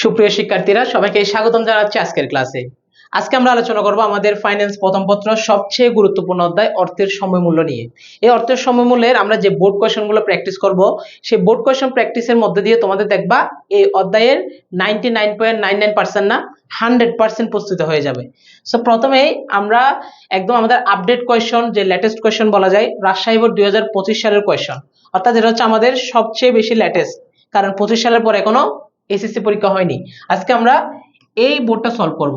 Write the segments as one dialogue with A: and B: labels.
A: সুপ্রিয় শিক্ষার্থীরা, সবাইকে স্বাগতম জানাচ্ছি আজকের ক্লাসে। আজকে আমরা আলোচনা করব আমাদের ফাইন্যান্স প্রথম পত্র সবচেয়ে গুরুত্বপূর্ণ অধ্যায়, অর্থের সময়মূল্য নিয়ে। এই অর্থের সময়মূল্যের আমরা যে বোর্ড কোয়েশনগুলো প্র্যাকটিস করব, সেই বোর্ড কোয়েশন প্র্যাকটিসের মধ্যে দিয়ে তোমাদের দেখবা এই অধ্যায়ের ninety nine point nine nine percent না হান্ড্রেড পার্সেন্ট প্রস্তুত হয়ে যাবে। সো প্রথমেই আমরা একদম আমাদের আপডেট কোয়েশন যে লেটেস্ট কোয়েশন বলা যায়, রাজশাহী বোর্ড দুই হাজার পঁচিশ সালের কোয়েশন অর্থাৎ এটা হচ্ছে আমাদের সবচেয়ে বেশি লেটেস্ট কারণ পঁচিশ সালের পর এখনও এসএসসি পরীক্ষা হয়নি। আজকে আমরা এই বোর্ডটা সলভ করব।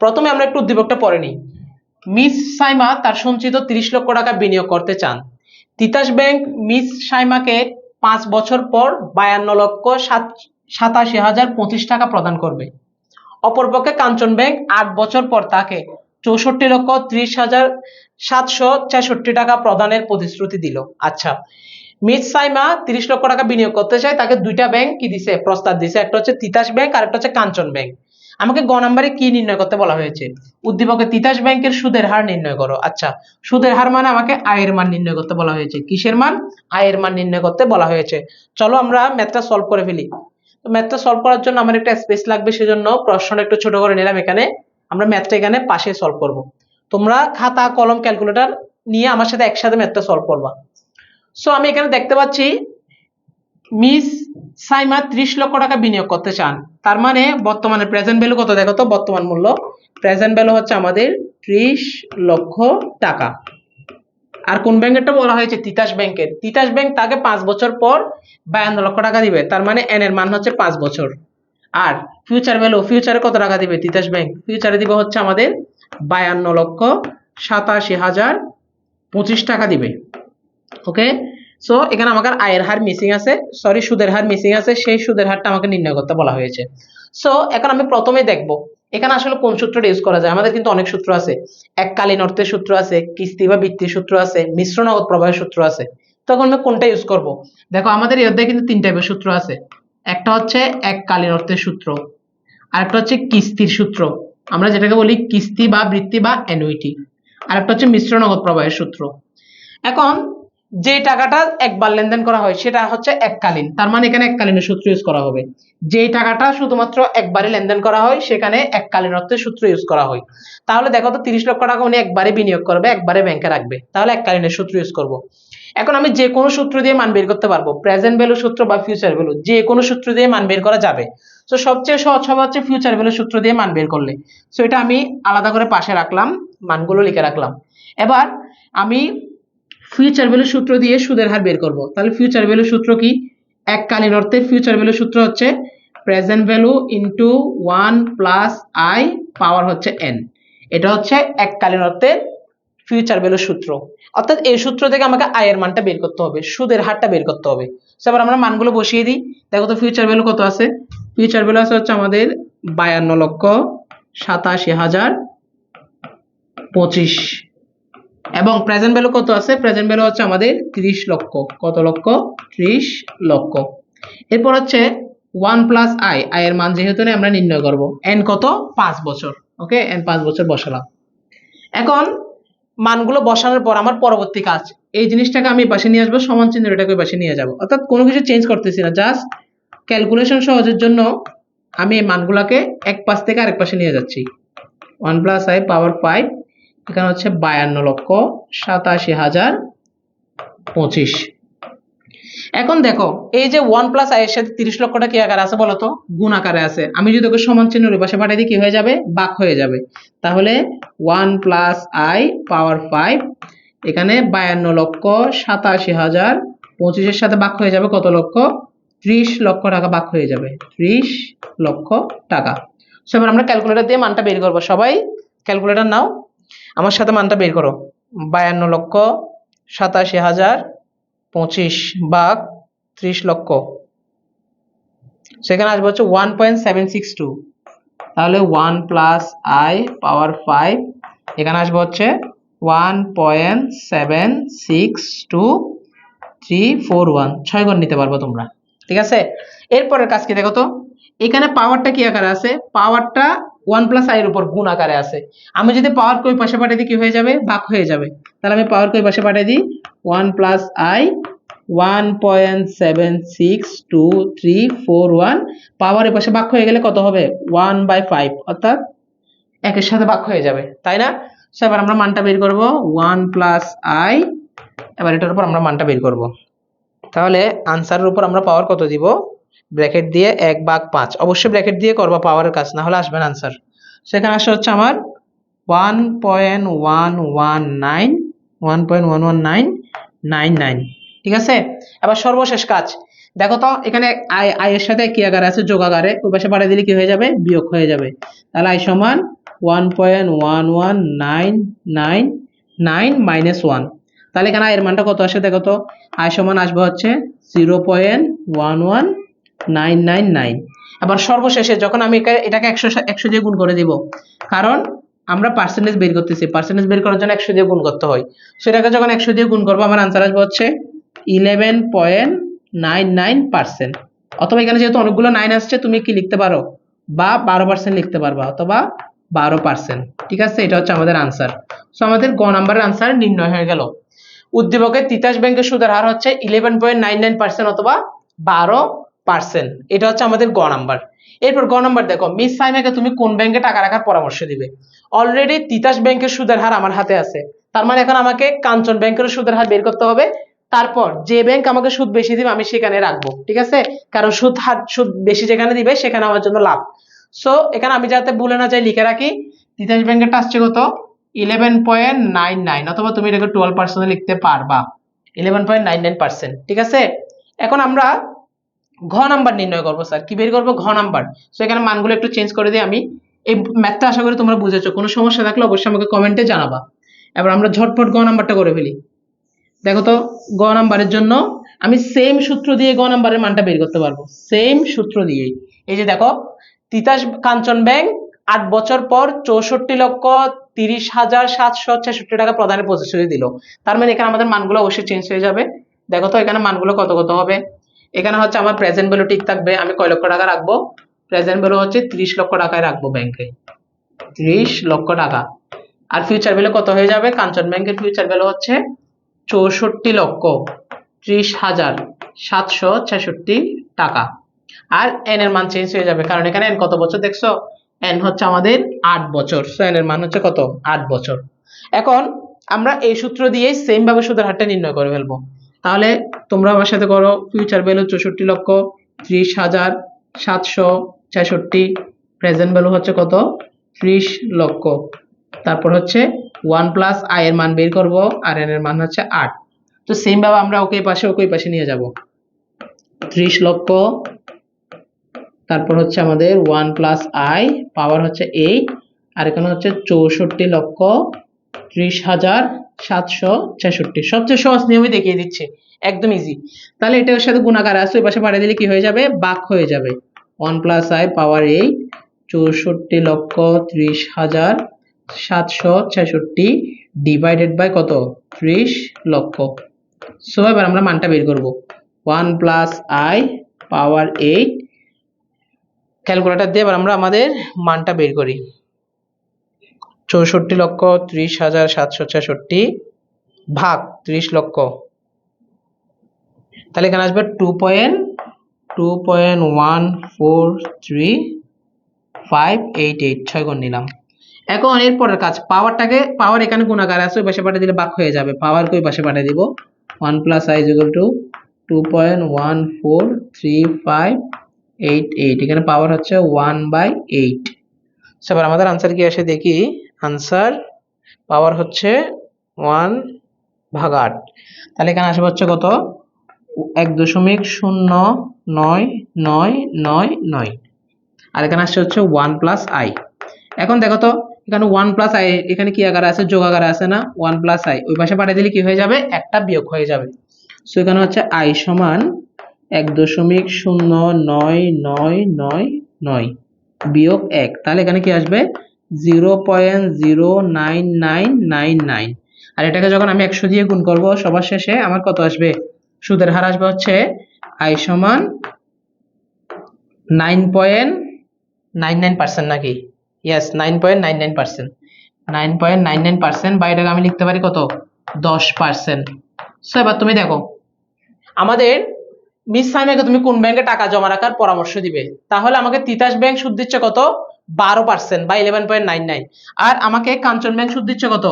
A: প্রথমে আমরা একটু উদ্দীপকটা পড়ে নিই। মিস সাইমা তার সঞ্চিত তিরিশ লক্ষ টাকা বিনিয়োগ করতে চান। তিতাস ব্যাংক মিস সাইমাকে পাঁচ বছর পর বায়ান্ন লক্ষ সাত, সাতাশি হাজার পঁচিশ টাকা প্রদান করবে। অপরপক্ষে কাঞ্চন ব্যাংক আট বছর পর তাকে চৌষট্টি লক্ষ ত্রিশ হাজার সাতশো ছেষট্টি টাকা প্রদানের প্রতিশ্রুতি দিল। আচ্ছা মিস সাইমা তিরিশ লক্ষ টাকা বিনিয়োগ করতে চায়, তাকে দুইটা ব্যাংক কি দিছে? প্রস্তাব দিছে। একটা হচ্ছে তিতাস ব্যাংক আর একটা হচ্ছে কাঞ্চন ব্যাংক আমাকে গ নাম্বারে কি নির্ণয় করতে বলা হয়েছে? উদ্দীপকে তিতাস ব্যাংকের সুদের হার নির্ণয় করো। আচ্ছা সুদের হার মানে আমাকে আয়ের মান নির্ণয় করতে বলা হয়েছে। কিসের মান? আয়ের মান নির্ণয় করতে বলা হয়েছে। চলো আমরা ম্যাথটা সলভ করে ফেলি। তো ম্যাথটা সলভ করার জন্য আমার একটা স্পেস লাগবে, সেজন্য প্রশ্নটা একটু ছোট করে নিলাম এখানে। আমরা ম্যাথটা এখানে পাশে সলভ করব। তোমরা খাতা, কলম ক্যালকুলেটর নিয়ে আমার সাথে একসাথে ম্যাথটা সলভ করবা। সো আমি এখানে দেখতে পাচ্ছি মিস সাইমা ত্রিশ লক্ষ টাকা বিনিয়োগ করতে চান। তার মানে বর্তমানে প্রেজেন্ট ভ্যালু কত দেখো তো? বর্তমান মূল্য। প্রেজেন্ট ভ্যালু হচ্ছে আমাদের ত্রিশ লক্ষ টাকা। আর কোন ব্যাংকেরটা বলা হয়েছে? তিতাস ব্যাংকের। তিতাস ব্যাংক তাকে পাঁচ বছর পর বায়ান্ন লক্ষ টাকা দিবে। তার মানে এন এর মান হচ্ছে পাঁচ বছর। আর ফিউচার ভ্যালু ফিউচারে কত টাকা দিবে তিতাস ব্যাংক? ফিউচারে দিবে হচ্ছে আমাদের বায়ান্ন লক্ষ সাতাশি হাজার পঁচিশ টাকা দিবে। ওকে সো এখানে আমাকে আয়ের হার মিসিং আছে। সরি সুদের হার মিসিং আছে। সেই সুদের হারটা আমাকে নির্ণয় করতে বলা হয়েছে। সো এখন আমি প্রথমে দেখব, এখানে আসলে কোন সূত্রটা ইউজ করা যায়? আমাদের কিন্তু অনেক সূত্র আছে। এককালীন অর্থের সূত্র আছে, কিস্তি বা বৃত্তির সূত্র আছে, মিশ্র নগদ প্রবাহের সূত্র আছে। তখন আমি কোনটা ইউজ করব? দেখো, আমাদের এই অধ্যায়ে কিন্তু তিন টাইপের সূত্র আছে। একটা হচ্ছে এককালীন অর্থের সূত্র, আরেকটা হচ্ছে কিস্তির সূত্র। আমরা যেটাকে বলি কিস্তি বা বৃত্তি বা অ্যানুইটি আরেকটা হচ্ছে মিশ্র নগদ প্রবাহের সূত্র। এখন যে টাকাটা একবার লেনদেন করা হয়, সেটা হচ্ছে এককালীন। তার মানে এখানে এককালীনের সূত্র ইউজ করা হবে। যে টাকাটা শুধুমাত্র একবারে লেনদেন করা হয়, সেখানে এককালীন অর্থের সূত্র ইউজ করা হয়। তাহলে দেখো তো, তিরিশ লক্ষ টাকা উনি একবারে বিনিয়োগ করবে, একবারে ব্যাংকে রাখবে। তাহলে এককালীনের সূত্র ইউজ করব। এখন আমি যে কোনো সূত্র দিয়ে মান বের করতে পারব প্রেজেন্ট ভ্যালু সূত্র বা ফিউচার ভ্যালু যে কোনো সূত্র দিয়ে মান বের করা যাবে। তো সবচেয়ে সহজ হবে হচ্ছে ফিউচার ভ্যালু সূত্র দিয়ে মান বের করলে। সো এটা আমি আলাদা করে পাশে রাখলাম, মানগুলো লিখে রাখলাম। এবার আমি ফিউচার ভ্যালু সূত্র দিয়ে সুদের হার বের করব। তাহলে ফিউচার ভ্যালু সূত্র কি? এককালীন অর্থে ফিউচার ভ্যালু সূত্র হচ্ছে present value into one plus I power হচ্ছে এন এটা হচ্ছে এককালীন অর্থে ফিউচার ভ্যালু সূত্র। অর্থাৎ এই সূত্র থেকে আমাকে আয়ের মানটা বের করতে হবে, সুদের হারটা বের করতে হবে। এবার আমরা মানগুলো বসিয়ে দিই। দেখো তো ফিউচার ভ্যালু কত আছে? ফিউচার ভ্যালু আছে হচ্ছে আমাদের বায়ান্ন লক্ষ সাতাশি হাজার পঁচিশ। এবং প্রেজেন্ট ভ্যালু কত আছে? প্রেজেন্ট ভ্যালু হচ্ছে আমাদের ত্রিশ লক্ষ। কত লক্ষ? ত্রিশ লক্ষ। এরপর হচ্ছে ওয়ান প্লাস আই আই এর মান যেহেতু আমরা নির্ণয় করব। এন কত? পাঁচ বছর। ওকে? এন পাঁচ বছর বসালাম। এখন মানগুলো বসানোর পর আমার পরবর্তী কাজ। এই জিনিসটাকে আমি পাশে নিয়ে আসব, সমান চিহ্ন এটাকে পাশে নিয়ে যাব। অর্থাৎ কোনো কিছু চেঞ্জ করতেছি না জাস্ট ক্যালকুলেশন সহজের জন্য আমি এই মানগুলোকে এক পাশ থেকে আরেক পাশে নিয়ে যাচ্ছি। One plus I power five এখানে হচ্ছে বায়ান্ন লক্ষ সাতাশি হাজার পঁচিশ। এখন দেখো, এই যে ওয়ান প্লাস আই এর সাথে তিরিশ লক্ষটা কি আকারে আছে বলতো গুণ আকারে আছে। আমি যদি ওকে সমান চিহ্ন ওই পাশে পাঠিয়ে দিই, কি হয়ে যাবে? বাক হয়ে যাবে। তাহলে one plus I power five এখানে বায়ান্ন লক্ষ সাতাশি হাজার পঁচিশের সাথে বাক হয়ে যাবে কত লক্ষ? ত্রিশ লক্ষ টাকা বাক হয়ে যাবে। ত্রিশ লক্ষ টাকা। এবার আমরা ক্যালকুলেটর দিয়ে মানটা বের করব। সবাই ক্যালকুলেটর নাও। আমার সাথে মানটা বের করো। বায়ান্ন লক্ষ সাতাশি হাজার পঁচিশ বাঘ ত্রিশ লক্ষ। সেখানে আসবে হচ্ছে one point seven six two তাহলে one plus I power five এখানে আসবে হচ্ছে one point seven six two three four one ছয় ঘর নিতে পারব তোমরা। ঠিক আছে? এরপরের কাজ কি দেখো তো? এখানে পাওয়ারটা কি আকারে আছে? পাওয়ারটা ওয়ান প্লাস আই উপর গুণ আকারে আছে। আমি যদি পাওয়ার কই পাশে পাঠিয়ে দিই কি হয়ে যাবে? ভাগ হয়ে যাবে। তাহলে আমি পাওয়ার কই পাশে পাঠিয়ে দিই? One plus I one point seven six two three four one power এপাশে বাক হয়ে গেলে কত হবে? ওয়ান বাই ফাইভ অর্থাৎ একের সাথে বাক হয়ে যাবে। তাই না? সো এবার আমরা মানটা বের করব। ওয়ান প্লাস আই এবার এটার উপর আমরা মানটা বের করব। তাহলে আনসারের উপর আমরা পাওয়ার কত দিব? ব্র্যাকেট দিয়ে এক ভাগ পাঁচ। অবশ্যই ব্র্যাকেট দিয়ে করবা পাওয়ারের কাজ, না হলে আসবে না আনসার সেখানে আসে হচ্ছে আমার one point one one nine one point one one nine nine nine ঠিক আছে? এবার সর্বশেষ কাজ। দেখো তো, এখানে আই এর সাথে কি আকারে আছে? যোগ আকারে। ওই পাশে পাঠিয়ে দিলে কি হয়ে যাবে? বিয়োগ হয়ে যাবে। তাহলে আই সমান one point one one nine nine nine minus one তাহলে এখানে এর মানটা কত আসে? দেখো তো আই সমান আসবে হচ্ছে zero point one one nine nine nine এবার সর্বশেষে যখন আমি এটাকে একশো একশো দিয়ে গুণ করে দিব, কারণ আমরা পার্সেন্টেজ বের করতেছি। পার্সেন্টেজ বের করার জন্য একশো দিয়ে গুণ করতে হয়। সেটাকে যখন একশো দিয়ে গুণ করব, আমার আনসার আসবে হচ্ছে eleven point nine nine percent অথবা এখানে যেহেতু অনেকগুলো নাইন আসছে, তুমি কি লিখতে পারো? বা বারো পার্সেন্ট লিখতে পারবা, অথবা বারো পার্সেন্ট ঠিক আছে? এটা হচ্ছে আমাদের আনসার সো আমাদের গ নাম্বারের আনসার নির্ণয় হয়ে গেল। উদ্দীপকের তিতাস ব্যাংকের সুদের হার হচ্ছে eleven point nine nine percent অথবা বারো পার্সেন্ট। এটা হচ্ছে আমাদের গ নাম্বার। এরপর গ নাম্বার দেখো, মিস সাইমাকে তুমি কোন ব্যাংকে টাকা রাখার পরামর্শ দিবে? অলরেডি তিতাস ব্যাংকের সুদের হার আমার হাতে আছে। তার মানে এখন আমাকে কাঞ্চন ব্যাংকের সুদের হার বের করতে হবে। তারপর যে ব্যাংক আমাকে সুদ বেশি দিবে, আমি সেখানে রাখব, ঠিক আছে? কারণ সুদ হার, সুদ বেশি যেখানে দিবে, সেখানে আমার জন্য লাভ। সো এখানে আমি যাতে ভুলে না যাই, লিখে রাখি, তিতাস ব্যাংকেরটা আসছে কত? ইলেভেন পয়েন্ট নাইন নাইন অথবা তুমি এটাকে টুয়েলভ পার্সেন্ট লিখতে পারবা। Eleven point nine nine percent ঠিক আছে? এখন আমরা ঘ নাম্বার নির্ণয় করব স্যার কি বের করব? ঘ নাম্বার। সো এখানে মানগুলো একটু চেঞ্জ করে দিই আমি এই ম্যাথটা আশা করি তোমরা বুঝেছ। কোনো সমস্যা থাকলে অবশ্যই আমাকে কমেন্টে জানাবা। এবার আমরা ঝটপট গ নাম্বারটা করে ফেলি। দেখো তো গ নাম্বারের জন্য আমি সেম সূত্র দিয়ে গ নাম্বারের মানটা বের করতে পারব। সেম সূত্র দিয়েই। এই যে দেখো, তিতাস কাঞ্চন ব্যাংক আট বছর পর চৌষট্টি লক্ষ তিরিশ হাজার সাতশো ছেষট্টি টাকা প্রদানের প্রতিশ্রুতি দিল। তার মানে এখানে আমাদের মানগুলো অবশ্যই চেঞ্জ হয়ে যাবে। দেখো তো, এখানে মানগুলো কত কত হবে? এখানে হচ্ছে আমার প্রেজেন্ট ভ্যালু ঠিক থাকবে, আমি কয় লক্ষ টাকা রাখব? প্রেজেন্ট ভ্যালু হচ্ছে ত্রিশ লক্ষ টাকায় রাখব ব্যাংকে ত্রিশ লক্ষ টাকা। আর ফিউচার ভ্যালু কত হয়ে যাবে? কাঞ্চন ব্যাংকের ফিউচার ভ্যালু হচ্ছে চৌষট্টি লক্ষ ত্রিশ হাজার সাতশো ছেষট্টি টাকা। আর এন এর মান চেঞ্জ হয়ে যাবে, কারণ এখানে এন কত বছর দেখছ? এন হচ্ছে আমাদের আট বছর। সো এন এর মান হচ্ছে কত? আট বছর। এখন আমরা এই সূত্র দিয়ে সেম ভাবে সুদের হারটা নির্ণয় করে ফেলব। তাহলে তোমরা আমার সাথে করো ফিউচার ভ্যালু চৌষট্টি লক্ষ ত্রিশ হাজার সাতশো ছেষট্টি। প্রেজেন্ট ভ্যালু হচ্ছে কত? ত্রিশ লক্ষ। তারপর হচ্ছে ওয়ান প্লাস আই এর মান বের করব, আর এন এর মান হচ্ছে আট। তো সেম ভাবে আমরা ওকে পাশে ওকে পাশে নিয়ে যাব। ত্রিশ লক্ষ। তারপর হচ্ছে আমাদের ওয়ান প্লাস আই পাওয়ার হচ্ছে এইট আর এখানে হচ্ছে চৌষট্টি লক্ষ ত্রিশ হাজার সাতশো ছেষট্টি। সবচেয়ে সহজ নিয়মই দেখিয়ে দিচ্ছে। একদম ইজি তাহলে এটার সাথে গুণাকার আছে, ওই পাশে পাঠিয়ে দিলে কি হয়ে যাবে? বাক হয়ে যাবে। One plus I power eight চৌষট্টি লক্ষ ত্রিশ হাজার সাতশো ছেষট্টি ডিভাইডেড বাই কত? ত্রিশ লক্ষ। সো এবার আমরা মানটা বের করব। One plus I power eight calculator দিয়ে এবার আমরা আমাদের মানটা বের করি। চৌষট্টি লক্ষ ত্রিশ হাজার সাতশো ছেষট্টি ভাগ ত্রিশ লক্ষ। তাহলে এখানে আসবে two point two point one four three five eight eight ছয় গুণ নিলাম। এখন এর পরের কাজ পাওয়ারটাকে পাওয়ার এখানে গুণাকার আছে, ওই পাশে পাঠিয়ে দিলে বাক হয়ে যাবে। পাওয়ারকে ওই পাশে পাঠিয়ে দিব? One plus I equal to two point one four three five eight eight এখানে পাওয়ার হচ্ছে ওয়ান বাই এইট এবার আমাদের আনসার কি আসে দেখি। আনসার পাওয়ার হচ্ছে ওয়ান ভাগ আট। তাহলে এখানে আসবে হচ্ছে কত? এক দশমিক শূন্য নয় নয় নয় নয়। আর এখানে আসছে হচ্ছে ওয়ান প্লাস আই এখন দেখো তো, এখানে ওয়ান প্লাস আই এখানে কি আকারে আছে? যোগ আকারে আছে না? ওয়ান প্লাস আই ওই পাশে পাঠিয়ে দিলে কি হয়ে যাবে? একটা বিয়োগ হয়ে যাবে। সো এখানে হচ্ছে আই সমান এক দশমিক শূন্য নয় নয় নয় নয় বিয়োগ এক। তাহলে এখানে কি আসবে? Zero point zero nine nine nine nine. আর এটাকে যখন আমি একশো দিয়ে গুণ করব, সবার শেষে আমার কত আসবে? সুদের হার আসবে হচ্ছে আই সমান nine point nine nine percent নাকি? Yes nine point nine nine percent. Nine point nine nine percent বা এটাকে আমি লিখতে পারি কত? দশ পার্সেন্ট। সো এবার তুমি দেখো, আমাদের মিস সাইমাকে তুমি কোন ব্যাংকে টাকা জমা রাখার পরামর্শ দিবে? তাহলে আমাকে তিতাস ব্যাংক সুদ দিচ্ছে কত? বারো পার্সেন্ট বা ইলেভেন পয়েন্ট নাইন নাইন আর আমাকে কাঞ্চন ব্যাংক সুদ দিচ্ছে কত?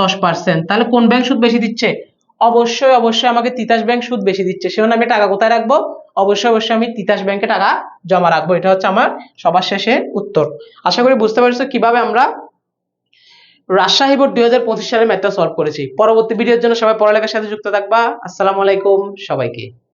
A: দশ পার্সেন্ট তাহলে কোন ব্যাংক সুদ বেশি দিচ্ছে? অবশ্যই অবশ্যই আমাকে তিতাস ব্যাংক সুদ বেশি দিচ্ছে। সেজন্য আমি টাকা কোথায় রাখব? অবশ্যই অবশ্যই আমি তিতাস ব্যাংকে টাকা জমা রাখব। এটা হচ্ছে আমার সবার শেষে উত্তর। আশা করি বুঝতে পারছ কীভাবে আমরা রাজশাহী বোর্ড দুই হাজার পঁচিশ সালের ম্যাথটা সলভ করেছি। পরবর্তী ভিডিওর জন্য সবাই পড়ালেখার সাথে যুক্ত থাকবা। আসসালামু আলাইকুম সবাইকে।